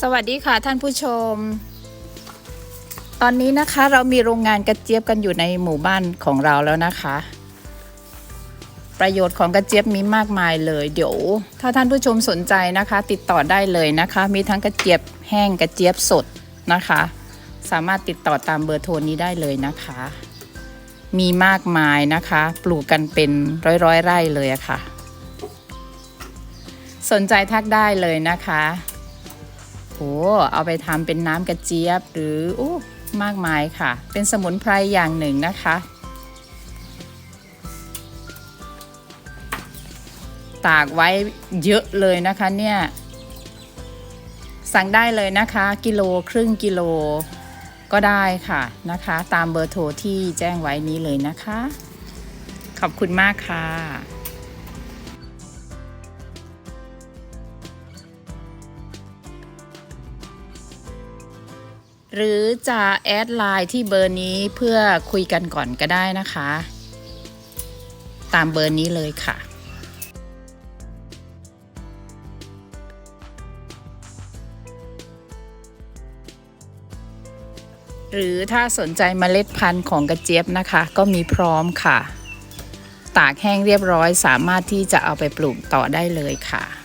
สวัสดีค่ะท่านผู้ชม ตอนนี้นะคะเรามีโรงงานกระเจี๊ยบกันอยู่ในหมู่บ้านของเราแล้วนะคะ ประโยชน์ของกระเจี๊ยบมีมากมายเลยเดี๋ยว ถ้าท่านผู้ชมสนใจนะคะ ติดต่อได้เลยนะคะ มีทั้งกระเจี๊ยบแห้งกระเจี๊ยบสดนะคะ สามารถติดต่อตามเบอร์โทรนี้ได้เลยนะคะ มีมากมายนะคะ ปลูกกันเป็นร้อยๆไร่เลยอะค่ะ สนใจทักได้เลยนะคะ โอ้เอาไปทำเป็นน้ำกระเจี๊ยบหรือโอ้มากมายค่ะ เป็นสมุนไพรอย่างหนึ่งนะคะ ตากไว้เยอะเลยนะคะเนี่ยสั่งได้เลยนะคะ กิโลครึ่งกิโลก็ได้ค่ะนะคะ ตามเบอร์โทรที่แจ้งไว้นี้เลยนะคะ ขอบคุณมากค่ะ หรือจะแอดไลน์ที่เบอร์นี้เพื่อคุยกันก่อนก็ได้นะคะ ตามเบอร์นี้เลยค่ะหรือถ้าสนใจเมล็ดพันธุ์ของกระเจี๊ยบนะคะ ก็มีพร้อมค่ะ ตากแห้งเรียบร้อยสามารถที่จะเอาไปปลูกต่อได้เลยค่ะ